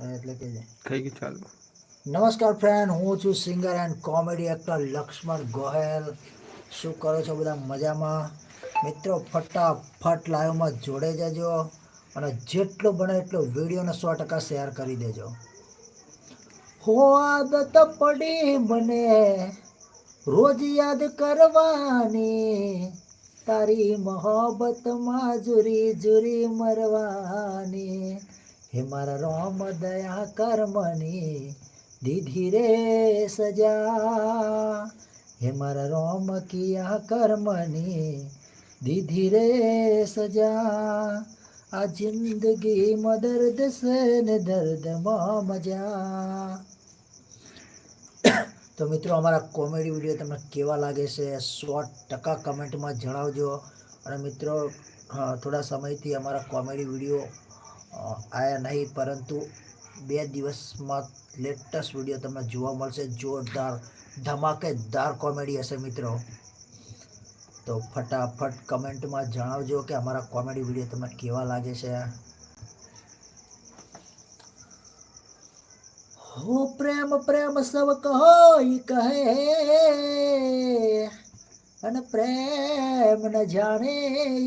એટલે કે. થઈ ગયું ચાલુ. નમસ્કાર ફ્રેન્ડ હું છું singer and comedy actor Laxman Gohel. શું કરો છો બધા મજામાં? મિત્રો ફટાફટ લાઈવમાં જોડે જજો અને જેટલો બને એટલો વિડીયોને સો ટકા શેર કરી દેજો. હો આદત પડી મને રોજ યાદ કરવાની. તારી મોહબ્બતમાં જુરી જુરી મરવાની. હે મારા રોમ દયા કર્મની દીધી રે સજા. હે મારા રોમ કિયા કર્મની દીધી રે સજા. આ જિંદગીમાં દર્દ છે ને દર્દમાં મજા. તો મિત્રો, અમારા કોમેડી વીડિયો તમને કેવા લાગે છે સો ટકા કમેન્ટમાં જણાવજો. અને મિત્રો થોડા સમયથી અમારા કોમેડી વીડિયો આવ્યા નહીં, પરંતુ બે દિવસમાં લેટેસ્ટ વીડિયો તમને જોવા મળશે. જોરદાર, ધમાકેદાર કોમેડી હશે મિત્રો. તો ફટાફટ કમેન્ટમાં જણાવજો કે અમારા કોમેડી વીડિયો તમને કેવા લાગે છે. હો પ્રેમ પ્રેમ સબ કહો કહે અને પ્રેમ ન જાણે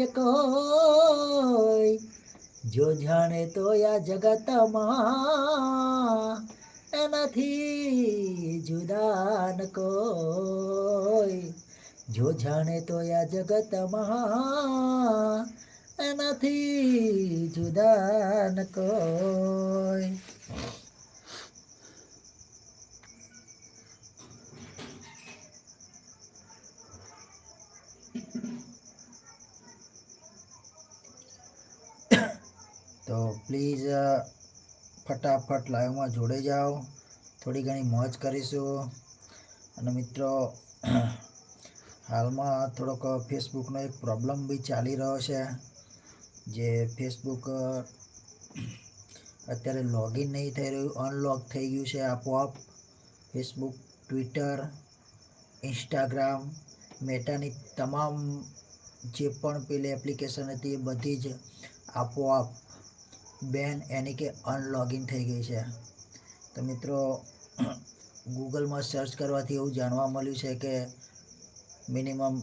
એ કોઈ. જો જાણે તો આ જગતમાં એનાથી જુદાન કોઈ જો જાણે તો આ જગતમાં એનાથી જુદાન કોઈ તો પ્લીઝ ફટાફટ લાઈવમાં જોડે જાઓ. થોડી ઘણી મોજ કરીશું. અને મિત્રો, હાલમાં થોડોક ફેસબુકનો એક પ્રોબ્લેમ બી ચાલી રહ્યો છે, જે ફેસબુક અત્યારે લોગિન નહીં થઈ રહ્યું અનલોક થઈ ગયું છે આપોઆપ. ફેસબુક ટ્વિટર ઇન્સ્ટાગ્રામ મેટાની તમામ જે પણ પેલી એપ્લિકેશન હતી એ બધી જ આપોઆપ બેન એની કે અનલોગિન થઈ ગઈ છે. તો મિત્રો ગૂગલમાં સર્ચ કરવાથી એવું જાણવા મળ્યું છે કે મિનિમમ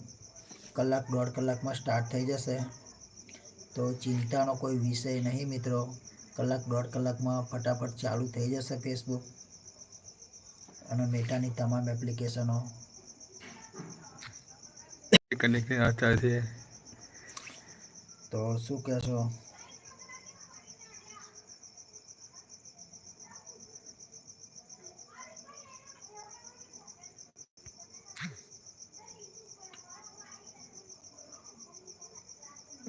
કલાક દોઢ કલાકમાં સ્ટાર્ટ થઈ જશે. તો ચિંતાનો કોઈ વિષય નહીં મિત્રો. કલાક દોઢ કલાકમાં ફટાફટ ચાલુ થઈ જશે ફેસબુક અને મેટાની તમામ એપ્લિકેશનો તો શું કહેશો?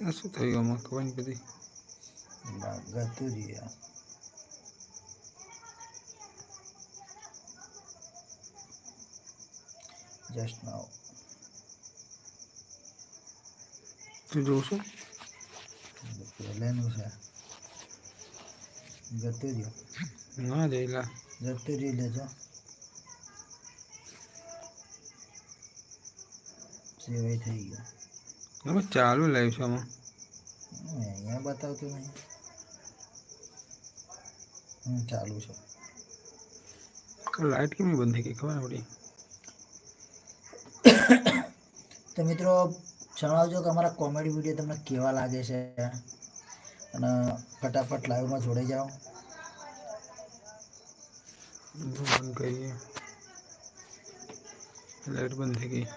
આ શું થયું આમાં? ખબર નહીં બધી. ગતું રહ્યા જસ્ટ નાવ તું જોઉં છું? પહેલાનું છે. ગતું રહ્યો ના જઈલા જતું રહ્યું લેજો. સેવાય થઈ ગયું. હવે ચાલુ લાઈવ છે આમાં. અહીંયા બતાવતું નહીં. ચાલુ છે. લાઈટ કેમ બંધ થઈ ગઈ ખબર આપણી પડી તો મિત્રો જણાવજો કે અમારા કોમેડી વીડિયો તમને કેવા લાગે છે? અને ફટાફટ લાઈવમાં જોડાઈ જાઓ. બંધ કરીએ. લાઈટ બંધ થઈ ગઈ.